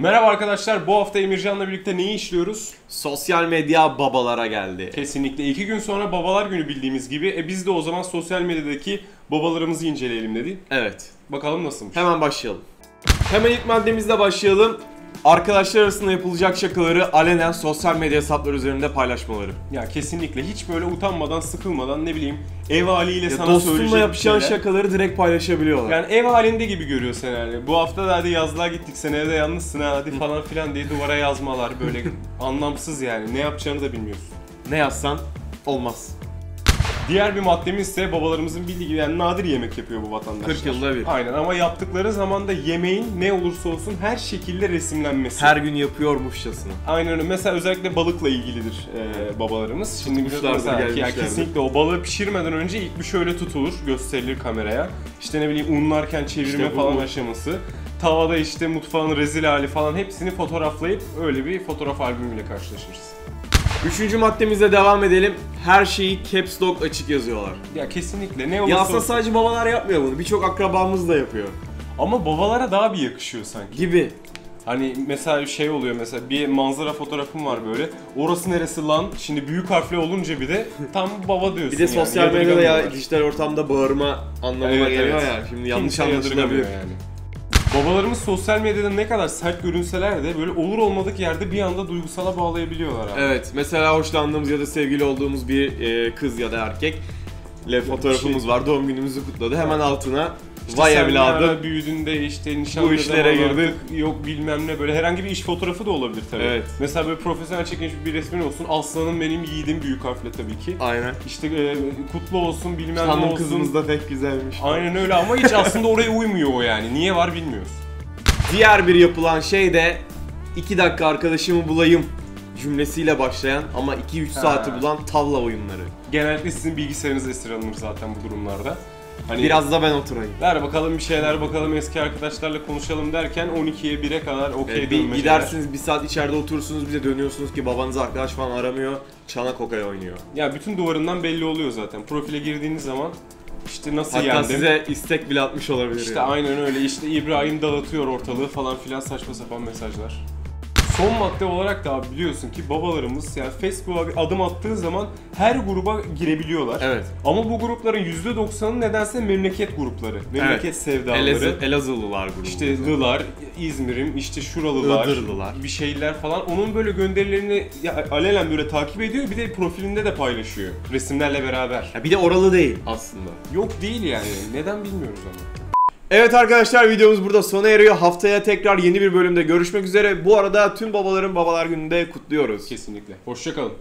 Merhaba arkadaşlar, bu hafta Emircan'la birlikte neyi işliyoruz? Sosyal medya babalara geldi. Kesinlikle iki gün sonra babalar günü bildiğimiz gibi e biz de o zaman sosyal medyadaki babalarımızı inceleyelim dedik. Evet. Bakalım nasılmış. Hemen başlayalım. Hemen ilk maddemizle başlayalım. Arkadaşlar arasında yapılacak şakaları alenen sosyal medya hesapları üzerinde paylaşmaları. Ya kesinlikle hiç böyle utanmadan, sıkılmadan ne bileyim ev haliyle Ya sana söyleyecek yapacağın şeyler. şakaları direkt paylaşabiliyorlar. Yani ev halinde gibi görüyor seni yani. Bu hafta da hadi yazlığa gittik sen evde yalnızsın ha hadi falan filan diye duvara yazmalar böyle anlamsız yani. Ne yapacağını da bilmiyorsun. Ne yazsan olmaz. Diğer bir maddemiz ise babalarımızın bildiği gibi yani nadir yemek yapıyor bu vatandaşlar. 40 yılda bir. Aynen ama yaptıkları zaman da yemeğin ne olursa olsun her şekilde resimlenmesi. Her gün yapıyormuşçasına. Aynen öyle. Mesela özellikle balıkla ilgilidir e, babalarımız. Şimdi mesela ya gelmişlerdir. kesinlikle o balığı pişirmeden önce ilk bir şöyle tutulur, gösterilir kameraya. İşte ne bileyim unlarken çevirme İşte bu falan bu. aşaması. Tavada işte mutfağın rezil hali falan hepsini fotoğraflayıp öyle bir fotoğraf albümüyle karşılaşırız. Üçüncü maddemizle devam edelim. Her şeyi caps lock açık yazıyorlar. Ya kesinlikle ne olursa Ya aslında sadece babalar yapmıyor bunu. Birçok akrabamız da yapıyor. Ama babalara daha bir yakışıyor sanki. Gibi. Hani mesela şey oluyor mesela bir manzara fotoğrafım var böyle. Orası neresi lan? Şimdi büyük harfle olunca bir de tam baba diyorsun Bir de yani. sosyal medyada ya dijital ortamda bağırma anlamına Evet, geliyor evet. ya. Şimdi yanlış Kimse anlaşılabilir. yani. Babalarımız sosyal medyada ne kadar sert görünseler de böyle olur olmadık yerde bir anda duygusala bağlayabiliyorlar abi. Evet, mesela hoşlandığımız ya da sevgili olduğumuz bir e, kız ya da erkek ile fotoğrafımız var. Doğum günümüzü kutladı. Hemen altına İşte vay sen evladım. büyüdüğünde işte nişanlı Bu işlere girdin. Yok bilmem ne böyle herhangi bir iş fotoğrafı da olabilir tabii. Evet. Mesela böyle profesyonel çekilmiş bir resmin olsun. Aslanım benim yiğidim büyük harfle tabii ki. Aynen. İşte e, kutlu olsun bilmem ne Hanım olsun. kızımız da pek güzelmiş. Aynen öyle ama hiç aslında oraya uymuyor o yani. Niye var bilmiyoruz. Diğer bir yapılan şey de 2 dakika arkadaşımı bulayım cümlesiyle başlayan ama 2-3 saati bulan tavla oyunları. Genellikle sizin bilgisayarınız esir alınır zaten bu durumlarda. Hani Biraz da ben oturayım. ver bakalım bir şeyler bakalım eski arkadaşlarla konuşalım derken 12'ye 1'e kadar okey Ee, bir dönmeceler. gidersiniz bir saat içeride oturursunuz bir de dönüyorsunuz ki babanız arkadaş falan aramıyor. Çana kokaya oynuyor. Ya bütün duvarından belli oluyor zaten. Profile girdiğiniz zaman işte nasıl Hatta yendim. size istek bile atmış olabilir. İşte yani. aynen öyle işte İbrahim dağıtıyor ortalığı falan filan saçma sapan mesajlar. Son madde olarak da abi biliyorsun ki babalarımız yani Facebook'a adım attığı zaman her gruba girebiliyorlar. Evet. Ama bu grupların %90'ı nedense memleket grupları. Memleket sevdaları. Elazığ, Elazığlılar grubu. İşte Lılar, İzmir'im, işte Şuralılar, Iğdırlılar. bir şeyler falan. Onun böyle gönderilerini ya, alelen böyle takip ediyor. Bir de profilinde de paylaşıyor. Resimlerle beraber. Ya bir de oralı değil aslında. Yok değil yani. Neden bilmiyoruz ama. Evet arkadaşlar videomuz burada sona eriyor. Haftaya tekrar yeni bir bölümde görüşmek üzere. Bu arada tüm babaların babalar gününde kutluyoruz. Kesinlikle. Hoşçakalın.